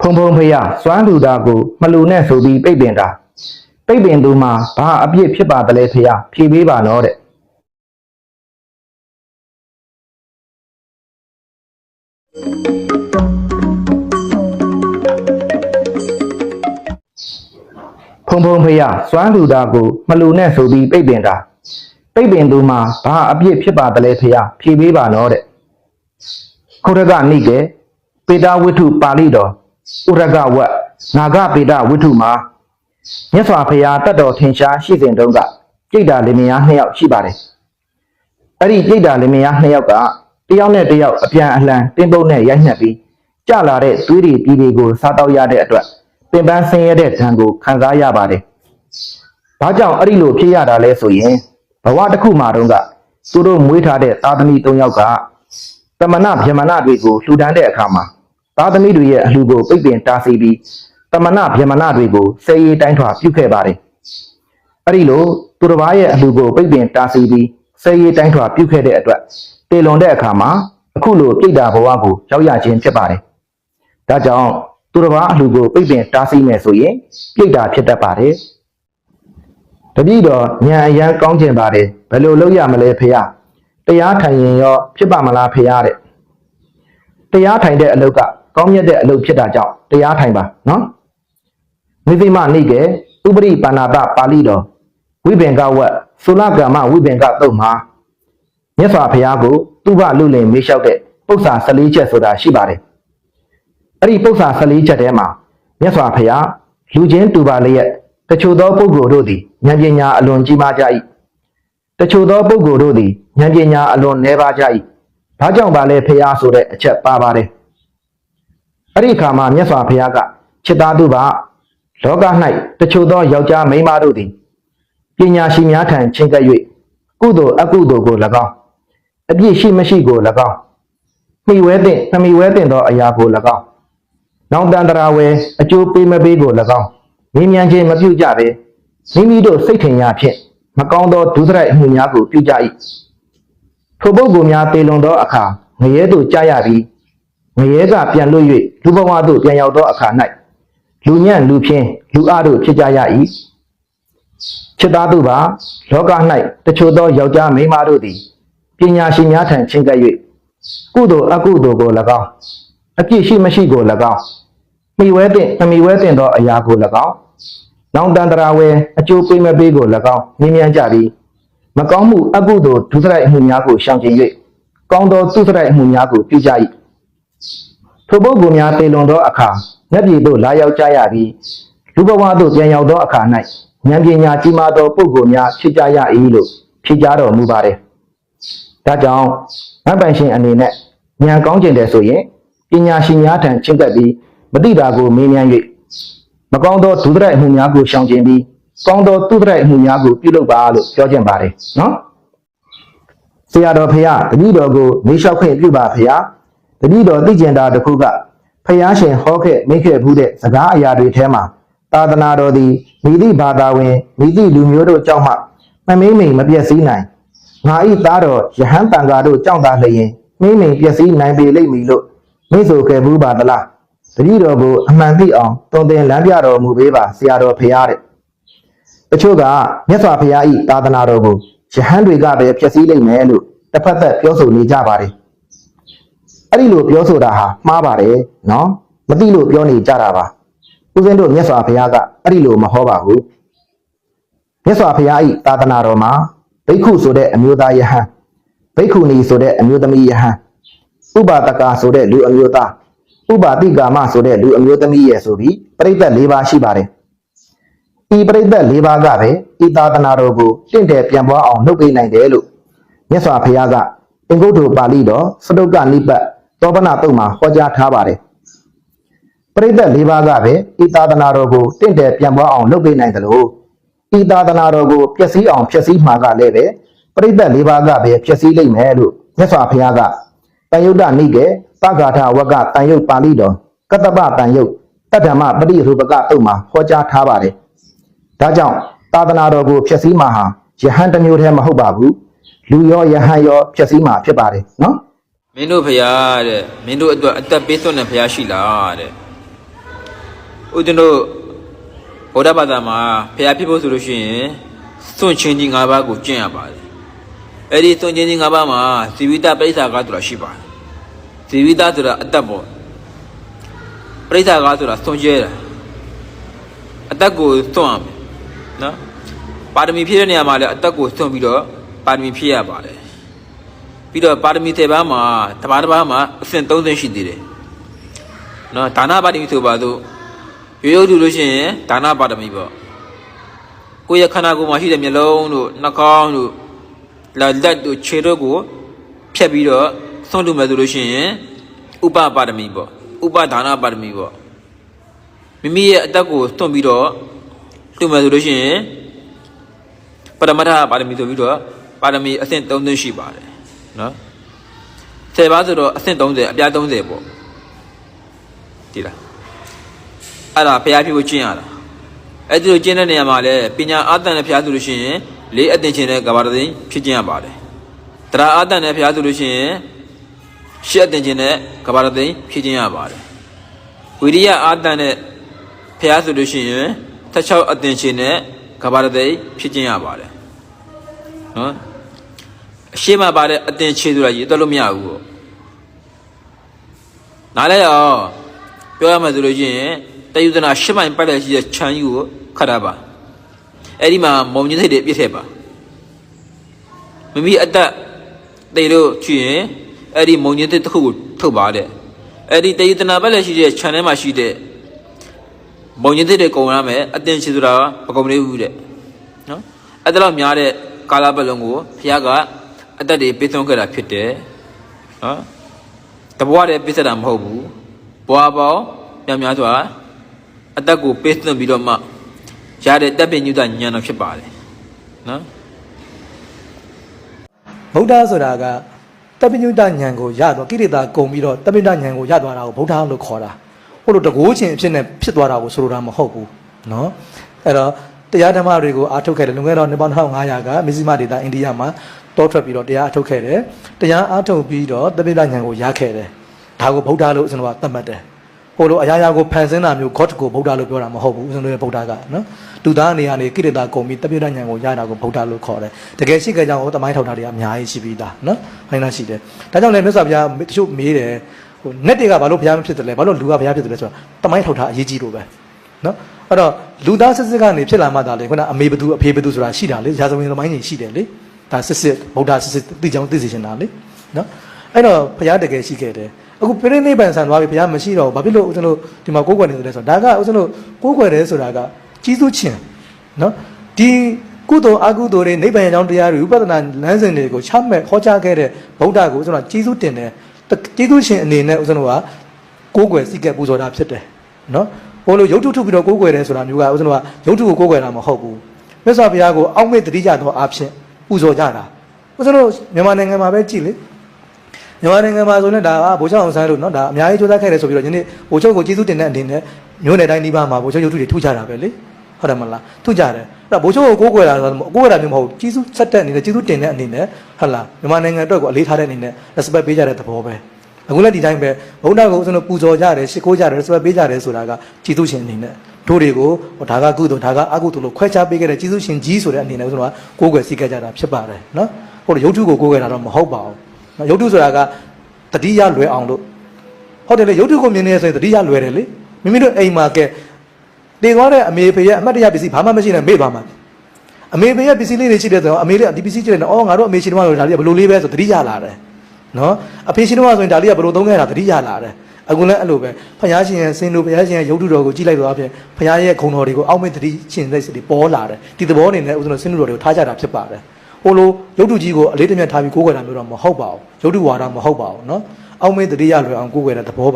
ဖုံဖုံဖရစွမ်းလူသားကိုမလူနဲ့ဆိုပြီးပိတ်ပင်တာပိတ်ပင်သူမှာဘာအပြစ်ဖြစ်ပါတလဲဖရဖြေပေးပါနော်တဲ့ဖုံဖုံဖရစွမ်းလူသားကိုမလူနဲ့ဆိုပြီးပိတ်ပင်တာပိတ်ပင်သူမှာဘာအပြစ်ဖြစ်ပါတလဲဖရဖြေပေးပါနော်တဲ့ခုရကနိကေ ပေတာဝိထုပါဠိတော်ဥရကဝတ်နာဂပေတာဝိထုမှာမြတ်စွာဘုရားတတ်တော်ထင်ရှားရှိစဉ်တုန်းကကြိတ်တာလင်မယားနှစ်ယောက်ရှိပါတယ်အဲ့ဒီကြိတ်တာလင်မယားနှစ်ယောက်ကတယောက်နဲ့တယောက်အပြန်အလှန်တင်းပုတ်နဲ့ရိုက်နှက်ပြီးကြလာတဲ့သွေးတွေပြည်တွေကိုစားတောက်ရတဲ့အတွက်ပင်ပန်းဆင်းရဲတဲ့ဓာတ်ကိုခံစားရပါတယ်။ဘာကြောင့်အဲ့ဒီလိုဖြစ်ရတာလဲဆိုရင်ဘဝတစ်ခုမှာတုန်းကသူတို့မွေးထားတဲ့သားသမီး၃ယောက်ကတ မနာဗြဟ္မဏတွေကိုလှူဒန်းတဲ့အခါမှာသားသမီးတွေရဲ့အလှူကိုပိတ်ပင်တားဆီးပြီးတမနာဗြဟ္မဏတွေကိုစေရေးတိုင်းထွာပြုခဲ့ပါတယ်။အဲ့ဒီလိုသူတစ်ပါးရဲ့အလှူကိုပိတ်ပင်တားဆီးပြီးစေရေးတိုင်းထွာပြုခဲ့တဲ့အတွက်တေလွန်တဲ့အခါမှာအခုလိုပြိတ္တာဘဝကိုရောက်ရခြင်းဖြစ်ပါတယ်။ဒါကြောင့်သူတစ်ပါးအလှူကိုပိတ်ပင်တားဆီးမယ်ဆိုရင်ပြိတ္တာဖြစ်တတ်ပါတယ်။တပည့်တော်ဉာဏ်အရန်ကောင်းကျင်ပါတယ်ဘယ်လိုလုပ်ရမလဲဖေယ။ တရားထိုင်ရင်ရောဖြစ်ပါမလားဖေရတဲ့တရားထိုင်တဲ့အလုပ်ကကောင်းမြတ်တဲ့အလုပ်ဖြစ်တာကြောင့်တရားထိုင်ပါနော်မိသိမနိကေဥပရိပါဏာတပါဠိတော်ဝိပင်ကဝတ်သုလကမ္မဝိပင်ကတုတ်မှာမြတ်စွာဘုရားကိုသူ့ဘလူလင်မေးလျှောက်တဲ့ပု္ပ္ပာ14ချက်ဆိုတာရှိပါတယ်အဲ့ဒီပု္ပ္ပာ14ချက်ထဲမှာမြတ်စွာဘုရားလူချင်းတူပါလျက်တချို့သောပုဂ္ဂိုလ်တို့သည်ဉာဏ်ပညာအလွန်ကြီးမားကြ၏ တချို့သောပုဂ္ဂိုလ်တို့သည်ဉာဏ်ပညာအလွန်နည်းပါးကြ၏ဘာကြောင့်ပါလဲဖះဆိုတဲ့အချက်ပါပါတယ်အဲ့ဒီအခါမှာမြတ်စွာဘုရားကจิตသားသူပါလောက၌တချို့သောယောက်ျားမိန်းမတို့သည်ပညာရှိများထံချင်းကပ်၍ကုသိုလ်အကုသိုလ်ကို၎င်းအပြစ်ရှိမရှိကို၎င်းမိဝဲတဲ့နှမိဝဲတဲ့သောအရာကို၎င်းနောင်တန်တရာဝဲအကျိုးပေးမပေးကို၎င်းမြင်းမြန်ခြင်းမပြုကြပဲမိမိတို့စိတ်ထင်ရာဖြင့် မကောင်းသောဒုစရိုက်အမှုများကိုပြုကြ၏ထိုပုဂ္ဂိုလ်များတေလွန်သောအခါငရဲသို့ကြားရပြီးငရဲကပြန်လွတ်၍လူဘဝသို့ပြန်ရောက်သောအခါ၌လူညံ့လူဖြင်းလူအတို့ဖြစ်ကြရ၏ချစ်သားသူပါလောက၌တချို့သောယောက်ျားမိန်းမတို့သည်ပညာရှိများထံချင်းကပ်၍ကုသိုလ်အကုသိုလ်ကို၎င်းအပြစ်ရှိမရှိကို၎င်းမိဝဲတဲ့မမိဝဲတဲ့သောအရာကို၎င်း နောင်တန်တရာဝဲအကျိုးပေးမပေးကို၎င်းမြင်မြန်ကြပြီးမကောင်းမှုအကုသိုလ်ဒုစရိုက်အမှုများကိုရှောင်ကျဉ်၍ကောင်းသောသုစရိုက်အမှုများကိုပြုကြ၏ထိုပုဂ္ဂိုလ်များတေလွန်သောအခါမျက်ပြေသို့လာရောက်ကြရပြီးလူဘဝသို့ပြန်ရောက်သောအခါ၌ဉာဏ်ပညာကြီးမားသောပုဂ္ဂိုလ်များဖြစ်ကြရ၏လို့ဖြေကြားတော်မူပါတယ်။ဒါကြောင့်ဗတ်ပိုင်ရှင်အနေနဲ့ဉာဏ်ကောင်းကျင်တယ်ဆိုရင်ပညာရှင်များထံချင့်ကပ်ပြီးမတိတာကိုမေးမြန်း၍ မကောင်းသောဒုဒရိုက်အမှုများကိုရှောင်ကျဉ်ပြီးကောင်းသောသူဒရိုက်အမှုများကိုပြုလုပ်ပါလို့ပြောခြင်းပါတယ်နော်။ဆရာတော်ဖရာတပည့်တော်ကိုမေးလျှောက်ခွင့်ပြုပါဖရာတပည့်တော်သိကျင်တာတစ်ခုကဖရာရှင်ဟောခဲ့မိခဲ့ဘူးတဲ့စကားအရာတွေထဲမှာသာသနာတော်သည်မိသည့်ဘာသာဝင်မိသည့်လူမျိုးတို့ကြောင့်မှမမင်းမိန်မပြည့်စည်နိုင်ငါဤသားတော်ယဟန်တန်ဃာတို့ကြောင့်သာလျင်မိမိန်ပြည့်စည်နိုင်ပေလိမ့်မည်လို့မိတ်ဆိုခဲ့ဘူးပါသလား တပည့်တော်ကိုအမှန်သိအောင်တုံသင်လမ်းပြတော်မူပေးပါဆရာတော်ဖရာတဲ့တချို့ကမြတ်စွာဘုရားဤသာသနာတော်ကိုယဟန်တွေကပဲပြည့်စည်လိမ့်မယ်လို့တစ်ဖက်သက်ပြောဆိုနေကြပါတယ်အဲ့ဒီလိုပြောဆိုတာဟာမှားပါတယ်နော်မသိလို့ပြောနေကြတာပါဦးဇင်းတို့မြတ်စွာဘုရားကအဲ့ဒီလိုမဟောပါဘူးမြတ်စွာဘုရားဤသာသနာတော်မှာဘိက္ခုဆိုတဲ့အမျိုးသားယဟန်ဘိက္ခုနီဆိုတဲ့အမျိုးသမီးယဟန်ဥပါဒကာဆိုတဲ့လူအမျိုးသား ဥပါတိကာမဆိုတဲ့လူအမျိုးသမီးရဲ့ဆိုပြီးပြိဿ၄ပါးရှိပါတယ်ဤပြိဿ၄ပါးကပဲဤသာသနာတော်ကိုတင့်တယ်ပြန်ပွားအောင်လုပ်ပေးနိုင်တယ်လို့မြတ်စွာဘုရားကအင်္ဂုတ္တပါဠိတော်စတုတ္တနိပတ်သောပနတုတ်မှာဟောကြားထားပါတယ်ပရိသတ်၄ပါးကပဲဤသာသနာတော်ကိုတင့်တယ်ပြန်ပွားအောင်လုပ်ပေးနိုင်တယ်လို့ဤသာသနာတော်ကိုပျက်စီးအောင်ဖျက်ဆီးမှာကလည်းပဲပရိသတ်၄ပါးကပဲဖျက်ဆီးလိမ့်မယ်လို့မြတ်စွာဘုရားကတန်ယုတ်တနိကေ ပဂါထဝကတန်ယုတ်ပါဠိတော်ကတ္တပတန်ယုတ်တတ္တမပရိရူပကတုတ်မှာဟောကြားထားပါတယ်ဒါကြောင့်သာသနာတော်ကိုဖျက်ဆီးမှာဟာယဟန်တစ်မျိုးတည်းမဟုတ်ပါဘူးလူရောယဟန်ရောဖျက်ဆီးမှာဖြစ်ပါတယ်နော်မင်းတို့ဖရားတဲ့မင်းတို့အတွက်အသက်ပေးသွင်းတဲ့ဖရားရှိလားတဲ့ဦးဇင်းတို့ဗုဒ္ဓဘာသာမှာဖျားဖြစ်ဖို့ဆိုလို့ရှိရင်စွန့်ချင်းကြီး၅ပါးကိုကျင့်ရပါတယ်အဲ့ဒီစွန့်ချင်းကြီး၅ပါးမှာဇီဝိတပိဋ္ဌာကဆိုတာရှိပါတယ် ဇီဝိတဆိုတာအတ္တပေါ့ပိဋ္ဌာကဆိုတာစွန့်ကျဲတာအတ္တကိုစွန့်ရမယ်နော်ပါရမီဖြည့်တဲ့နေရာမှာလည်းအတ္တကိုစွန့်ပြီးတော့ပါရမီဖြည့်ရပါတယ်ပြီးတော့ပါရမီ7ပါးမှာတစ်ပါးတစ်ပါးမှာအဆင့်30ရှိသေးတယ်နော်ဒါနပါရမီဆိုပါစို့ရိုးရိုးလူလို့ရှိရင်ဒါနပါရမီပေါ့ကိုယ့်ရဲ့ခန္ဓာကိုယ်မှာရှိတဲ့မျက်လုံးတို့နှာခေါင်းတို့လက်လက်တို့ခြေတို့ကိုဖြတ်ပြီးတော့ သွန့်လူမယ်ဆိုလို့ရှိရင်ဥပပါရမီပေါ့ဥပဒါနပါရမီပေါ့မိမိရဲ့အတက်ကိုသွန့်ပြီးတော့လူမယ်ဆိုလို့ရှိရင်ပရမတ္ထပါရမီဆိုပြီးတော့ပါရမီအဆင့်3သရှိပါတယ်နော်10ပါးဆိုတော့အဆင့်30အပြား30ပေါ့ဒီလားအဲ့ဒါဘုရားဖြစ်ဖို့ကျင့်ရတာအဲ့ဒီလိုကျင့်တဲ့နေရာမှာလည်းပညာအာတန်နဲ့ဘုရားဆိုလို့ရှိရင်လေးအသင်ချင်းတဲ့ကဘာတသိန်းဖြစ်ကျင့်ရပါတယ်တရားအာတန်နဲ့ဘုရားဆိုလို့ရှိရင် ရှစ်အသင်ချင်းတဲ့ကဘာတသိန်းဖြစ်ကျင့်ရပါတယ်ဝိရိယအာတန်နဲ့ဘုရားဆိုလို့ရှိရင်16အသင်ချင်းတဲ့ကဘာတသိန်းဖြစ်ကျင့်ရပါတယ်နော်အရှိမပါတဲ့အသင်ချေဆိုတာရေတော့လို့မရဘူးပေါ့နားလဲရောပြောရမှဆိုလို့ရှိရင်တယုဒနာရှစ်မိုင်ပတ်လက်ရှိတဲ့ခြံကြီးကိုခတ်တာပါအဲ့ဒီမှာမုံညင်းစိတ်တွေပြည့်ထည့်ပါမိမိအသက်တေလို့ချွရင် အဲ့ဒီမုံညင်းစိတ်တစ်ခုကိုထုတ်ပါတဲ့အဲ့ဒီတယုဒနာပတ်လက်ရှိတဲ့ခြံထဲမှာရှိတဲ့မုံညင်းစိတ်တွေကုန်ရမယ်အတင်ချေဆိုတာမကုန်သေးဘူးတဲ့နော်အဲ့ဒါတော့များတဲ့ကာလပတ်လုံးကိုဘုရားကအသက်တွေပေးသွင်းခဲ့တာဖြစ်တယ်နော်တဘွားတဲ့ပြစ်ဆက်တာမဟုတ်ဘူးဘွားပေါင်းများများစွာအသက်ကိုပေးသွင်းပြီးတော့မှရတဲ့တပ်ပညုတဉာဏ်တော်ဖြစ်ပါတယ်နော်ဗုဒ္ဓဆိုတာက တပိညုတဉဏ်ကိုရသွားကိရိတာကုံပြီးတော့တပိညုတဉဏ်ကိုရသွားတာကိုဗုဒ္ဓလို့ခေါ်တာဟိုလိုတကိုးချင်းအဖြစ်နဲ့ဖြစ်သွားတာကိုဆိုလိုတာမဟုတ်ဘူးနော်အဲ့တော့တရားဓမ္မတွေကိုအားထုတ်ခဲ့တယ်လွန်ခဲ့တော့2500ကမဇ္ဈိမဒေတာအိန္ဒိယမှာတောထွက်ပြီးတော့တရားအားထုတ်ခဲ့တယ်တရားအားထုတ်ပြီးတော့တပိဋကဉာဏ်ကိုရခဲ့တယ်ဒါကိုဗုဒ္ဓလို့ကျွန်တော်ကသတ်မှတ်တယ် ဟိုလိုအရာရာကိုဖန်ဆင်းတာမျိုး God ကိုဗုဒ္ဓလို့ပြောတာမဟုတ်ဘူးဦးဇင်းတို့ရဲ့ဗုဒ္ဓကနော်လူသားအနေနဲ့ကိရိတာကုံပြီးတပိဋကဉာဏ်ကိုရတာကိုဗုဒ္ဓလို့ခေါ်တယ်တကယ်ရှိကြကြောင်းဟိုတမိုင်းထောက်တာတွေကအများကြီးရှိပြီးသားနော်ခိုင်းတာရှိတယ်ဒါကြောင့်လည်းမြတ်စွာဘုရားတချို့မေးတယ်ဟို net တွေကဘာလို့ဘုရားမဖြစ်တယ်လဲဘာလို့လူကဘုရားဖြစ်တယ်လဲဆိုတော့တမိုင်းထောက်တာအရေးကြီးလို့ပဲနော်အဲ့တော့လူသားစစ်စစ်ကနေဖြစ်လာမှသာလေခုနအမေဘသူအဖေဘသူဆိုတာရှိတာလေရာဇဝင်သမိုင်းကြီးရှိတယ်လေဒါစစ်စစ်ဗုဒ္ဓစစ်စစ်သိကြောင်းသိစေချင်တာလေနော်အဲ့တော့ဘုရားတကယ်ရှိခဲ့တယ် အခုပြိဋိနိဗ္ဗာန်ဆန်သွားပြီဘုရားမရှိတော့ဘူးဘာဖြစ်လို့ဦးဇင်းတို့ဒီမှာကိုးကွယ်နေတယ်ဆိုတော့ဒါကဦးဇင်းတို့ကိုးကွယ်တယ်ဆိုတာကကြီးစုချင်းနော်ဒီကုသိုလ်အကုသိုလ်တွေနိဗ္ဗာန်ကြောင့်တရားတွေဥပဒနာလမ်းစဉ်တွေကိုချမှတ်ဟောကြားခဲ့တဲ့ဗုဒ္ဓကိုဦးဇင်းတို့ကြီးစုတင်တယ်ကြီးစုရှင်အနေနဲ့ဦးဇင်းတို့ကကိုးကွယ်စိတ်ကပူဇော်တာဖြစ်တယ်နော်ဘို့လို့ရုပ်ထုထုပြီးတော့ကိုးကွယ်တယ်ဆိုတာမျိုးကဦးဇင်းတို့ကရုပ်ထုကိုကိုးကွယ်တာမဟုတ်ဘူးမြတ်စွာဘုရားကိုအောက်မေ့တတိကြသောအဖြစ်ပူဇော်ကြတာဦးဇင်းတို့မြန်မာနိုင်ငံမှာပဲကြည်လေ မြန်မာနိုင်ငံမှာဆိုရင်ဒါကဗိုလ်ချုပ်အောင်ဆန်းလို့နော်ဒါအများကြီးကြိုးစားခဲ့တယ်ဆိုပြီးတော့ယနေ့ဗိုလ်ချုပ်ကိုကျေးဇူးတင်တဲ့အနေနဲ့မျိုးနယ်တိုင်းဒီပါမှာဗိုလ်ချုပ်ရုပ်ထုတွေထုကြတာပဲလေဟုတ်တယ်မလားထုကြတယ်အဲ့ဒါဗိုလ်ချုပ်ကိုကိုးကွယ်တာဆိုတော့ကိုးကွယ်တာမျိုးမဟုတ်ကျေးဇူးဆက်တဲ့အနေနဲ့ကျေးဇူးတင်တဲ့အနေနဲ့ဟုတ်လားမြန်မာနိုင်ငံအတွက်ကိုအလေးထားတဲ့အနေနဲ့ respect ပေးကြတဲ့သဘောပဲအခုလည်းဒီတိုင်းပဲဘုန်းတော်ကိုဦးဇင်းတို့ပူဇော်ကြတယ်ရှ िख ိုးကြတယ် respect ပေးကြတယ်ဆိုတာကကျေးဇူးရှင်အနေနဲ့တို့တွေကိုဒါကကုသိုလ်ဒါကအကုသိုလ်လို့ခွဲခြားပေးခဲ့တဲ့ကျေးဇူးရှင်ကြီးဆိုတဲ့အနေနဲ့ဦးဇင်းတို့ကကိုးကွယ်စိတ်ကြကြတာဖြစ်ပါတယ်နော်ဟုတ်တယ်ရုပ်ထုကိုကိုးကွယ်တာတော့မဟုတ်ပါဘူး နော်ရုပ်ထုဆိုတာကတတိယလွယ်အောင်လို့ဟုတ်တယ်လေရုပ်ထုကိုမြင်နေရဆိုရင်တတိယလွယ်တယ်လေမိမိတို့အိမ်မှာကဲတင်သွားတဲ့အမေဖေရဲ့အမှတ်တရပစ္စည်းဘာမှမရှိနဲ့မေ့ပါမှာအမေဖေရဲ့ပစ္စည်းလေးတွေရှိတဲ့ဆိုတော့အမေလေးကဒီပစ္စည်းကြည့်တယ်အော်ငါတို့အမေရှင်တော်ကဒါလေးကဘယ်လိုလေးပဲဆိုတတိယလာတယ်နော်အဖေရှင်တော်ကဆိုရင်ဒါလေးကဘယ်လိုသုံးခဲ့တာတတိယလာတယ်အခုလည်းအဲ့လိုပဲဖယားရှင်ရဲ့စင်တို့ဖယားရှင်ရဲ့ရုပ်ထုတော်ကိုကြည့်လိုက်တော့အပြင်ဖယားရဲ့ခုံတော်တွေကိုအောက်မေ့တတိရှင်စိတ်တွေပေါ်လာတယ်ဒီသဘောအနေနဲ့ဦးဇင်းတို့စင်တို့တော်တွေကိုထားကြတာဖြစ်ပါတယ် ဟိုလိုရုပ်ထုကြီးကိုအလေးတမြတ်ထားပြီးကိုးကွယ်တာမျိုးတော့မဟုတ်ပါဘူးရုပ်ထုဝါဒမဟုတ်ပါဘူးနော်အောက်မေ့တတိယလွယ်အောင်ကိုးကွယ်တဲ့သဘောပါ